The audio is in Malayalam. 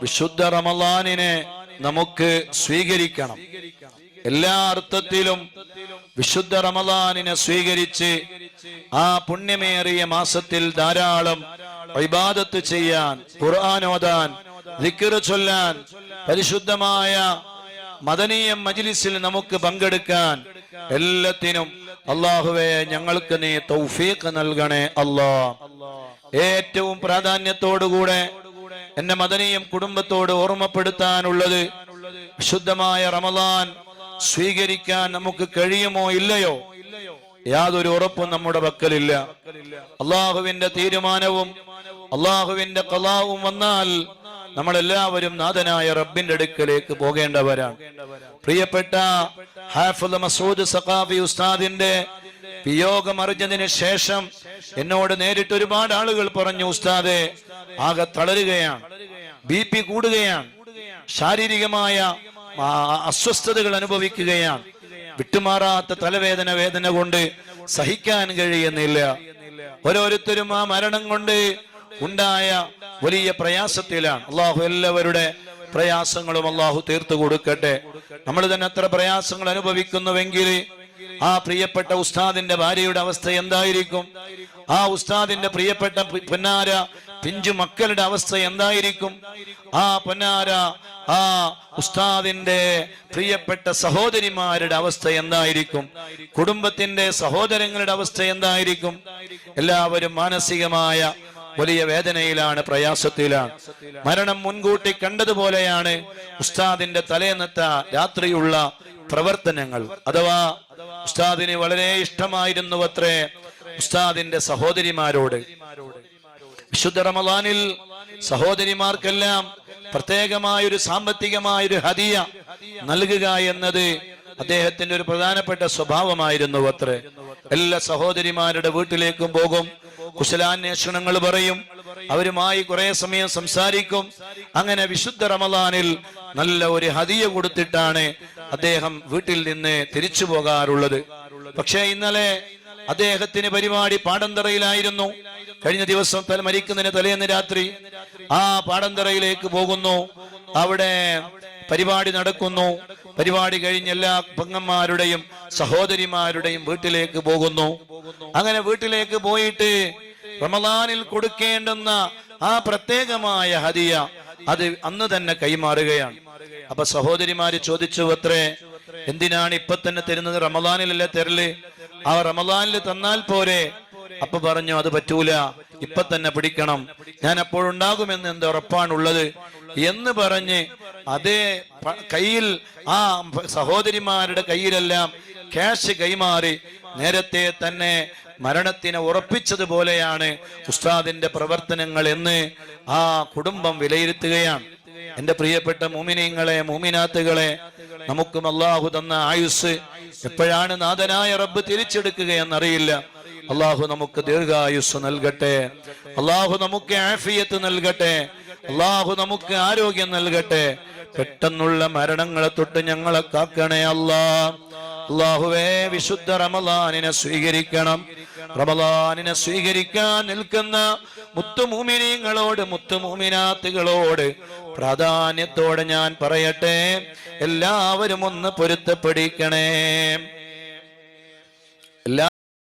വിശുദ്ധ റമലാനിനെ നമുക്ക് സ്വീകരിക്കണം. എല്ലാ അർത്ഥത്തിലും വിശുദ്ധ റമലാനിനെ സ്വീകരിച്ച് ആ പുണ്യമേറിയ മാസത്തിൽ ധാരാളം ഇബാദത്ത് ചെയ്യാൻ ഖുർആാനോദാൻ ദിക്ർ ചൊല്ലാൻ പരിശുദ്ധമായ മദനീയ മജിലിസിൽ നമുക്ക് പങ്കെടുക്കാൻ എല്ലാത്തിനും അള്ളാഹുവെ ഞങ്ങൾക്ക് നീ തൗഫീഖ് നൽകണേ അല്ലാ. ഏറ്റവും പ്രാധാന്യത്തോടുകൂടെ എന്റെ മദനീയം കുടുംബത്തോട് ഓർമ്മപ്പെടുത്താനുള്ളത് ശുദ്ധമായ റമദാൻ സ്വീകരിക്കാൻ നമുക്ക് കഴിയുമോ ഇല്ലയോ? യാതൊരു ഉറപ്പും നമ്മുടെ പക്കലില്ല. അള്ളാഹുവിന്റെ തീരുമാനവും അള്ളാഹുവിന്റെ കലാവും വന്നാൽ നമ്മളെല്ലാവരും നാഥനായ റബ്ബിന്റെ അടുക്കലേക്ക് പോകേണ്ടവരാണ്. പ്രിയപ്പെട്ട ഹാഫുൽ മസൂദ് സഖാഫി ഉസ്താദിന്റെ വിയോഗം അറിഞ്ഞതിന് ശേഷം എന്നോട് നേരിട്ട് ഒരുപാട് ആളുകൾ പറഞ്ഞു ഉസ്താദെ ആകെ തളരുകയാണ് ബി പി കൂടുകയാണ് ശാരീരികമായ അസ്വസ്ഥതകൾ അനുഭവിക്കുകയാണ്. വിട്ടുമാറാത്ത തലവേദന വേദന കൊണ്ട് സഹിക്കാൻ കഴിയുന്നില്ല. ഓരോരുത്തരും ആ മരണം കൊണ്ട് ഉണ്ടായ വലിയ പ്രയാസത്തിലാണ്. അള്ളാഹു എല്ലാവരുടെ പ്രയാസങ്ങളും അള്ളാഹു തീർത്തു കൊടുക്കട്ടെ. നമ്മൾ തന്നെ അത്ര പ്രയാസങ്ങൾ അനുഭവിക്കുന്നുവെങ്കിൽ ആ പ്രിയപ്പെട്ട ഉസ്താദിന്റെ ഭാര്യയുടെ അവസ്ഥ എന്തായിരിക്കും? ആ ഉസ്താദിന്റെ പ്രിയപ്പെട്ട പൊന്നാര പിഞ്ചു മക്കളുടെ അവസ്ഥ എന്തായിരിക്കും? ആ പൊന്നാര ആ ഉസ്താദിന്റെ പ്രിയപ്പെട്ട സഹോദരിമാരുടെ അവസ്ഥ എന്തായിരിക്കും? കുടുംബത്തിന്റെ സഹോദരങ്ങളുടെ അവസ്ഥ എന്തായിരിക്കും? എല്ലാവരും മാനസികമായ വലിയ വേദനയിലാണ് പ്രയാസത്തിലാണ്. മരണം മുൻകൂട്ടി കണ്ടതുപോലെയാണ് ഉസ്താദിന്റെ തലേന്നത്ത രാത്രിയുള്ള പ്രവർത്തനങ്ങൾ. അഥവാ ഉസ്താദിന് വളരെ ഇഷ്ടമായിരുന്നു അത്രേ ഉസ്താദിന്റെ സഹോദരിമാരോട്. വിശുദ്ധ റമദാനിൽ സഹോദരിമാർക്കെല്ലാം പ്രത്യേകമായ ഒരു സാമ്പത്തികമായ ഒരു ഹദിയ നൽകുക എന്നത് അദ്ദേഹത്തിന്റെ ഒരു പ്രധാനപ്പെട്ട സ്വഭാവമായിരുന്നു അത്രേ. എല്ലാ സഹോദരിമാരുടെ വീട്ടിലേക്കും പോകും കുശലാന്വേഷണങ്ങൾ പറയും അവരുമായി കുറെ സമയം സംസാരിക്കും. അങ്ങനെ വിശുദ്ധ റമദാനിൽ നല്ല ഒരു ഹദിയ കൊടുത്തിട്ടാണ് അദ്ദേഹം വീട്ടിൽ നിന്ന് തിരിച്ചു പോകാറുള്ളത്. പക്ഷേ ഇന്നലെ അദ്ദേഹത്തിന് പരിപാടി പാടന്തറയിലായിരുന്നു. കഴിഞ്ഞ ദിവസം തല മരിക്കുന്നതിന് തലേന്ന് രാത്രി ആ പാടന്തറയിലേക്ക് പോകുന്നു. അവിടെ പരിപാടി നടക്കുന്നു. പരിപാടി കഴിഞ്ഞ് എല്ലാ പെങ്ങന്മാരുടെയും സഹോദരിമാരുടെയും വീട്ടിലേക്ക് പോകുന്നു. അങ്ങനെ വീട്ടിലേക്ക് പോയിട്ട് റമദാനിൽ കൊടുക്കേണ്ടുന്ന ആ പ്രത്യേകമായ ഹദിയ അത് അന്ന് തന്നെ കൈമാറുകയാണ്. അപ്പൊ സഹോദരിമാര് ചോദിച്ചു അത്രേ എന്തിനാണ് ഇപ്പൊ തന്നെ തരുന്നത്? റമദാനിലല്ലേ തരൽ? ആ റമദാനിൽ തന്നാൽ പോരെ. അപ്പൊ പറഞ്ഞു അത് പറ്റൂല. ഇപ്പൊ തന്നെ പിടിക്കണം. ഞാൻ അപ്പോഴുണ്ടാകുമെന്ന് എന്ത് ഉറപ്പാണുള്ളത്. എന്ന് പറഞ്ഞ് അതേ കയ്യിൽ ആ സഹോദരിമാരുടെ കയ്യിലെല്ലാം ക്യാഷ് കൈമാറി നേരത്തെ തന്നെ മരണത്തിനെ ഉറപ്പിച്ചതുപോലെയാണ് ഉസ്താദിന്റെ പ്രവർത്തനങ്ങൾ എന്ന് ആ കുടുംബം വിലയിരുത്തുകയാണ്. എന്റെ പ്രിയപ്പെട്ട മൂമിനീങ്ങളെ മൂമിനാത്തുകളെ നമുക്കും അള്ളാഹു തന്ന ആയുസ് എപ്പോഴാണ് നാഥനായ റബ്ബ് തിരിച്ചെടുക്കുകയെന്നറിയില്ല. അള്ളാഹു നമുക്ക് ദീർഘായുസ് നൽകട്ടെ. അള്ളാഹു നമുക്ക് ആഫിയത്ത് നൽകട്ടെ. അള്ളാഹു നമുക്ക് ആരോഗ്യം നൽകട്ടെ. പെട്ടെന്നുള്ള മരണങ്ങളെ തൊട്ട് ഞങ്ങളെ കാക്കണേ അല്ലാ. അള്ളാഹുവേ വിശുദ്ധ റമദാനിനെ സ്വീകരിക്കണം. റമദാനിനെ സ്വീകരിക്കാൻ നിൽക്കുന്ന മുത്തുമൂമിനീങ്ങളോട് മുത്തുമൂമിനാത്തുകളോട് പ്രാധാന്യത്തോടെ ഞാൻ പറയട്ടെ. എല്ലാവരും ഒന്ന് പൊരുത്തപ്പെടിക്കണേ.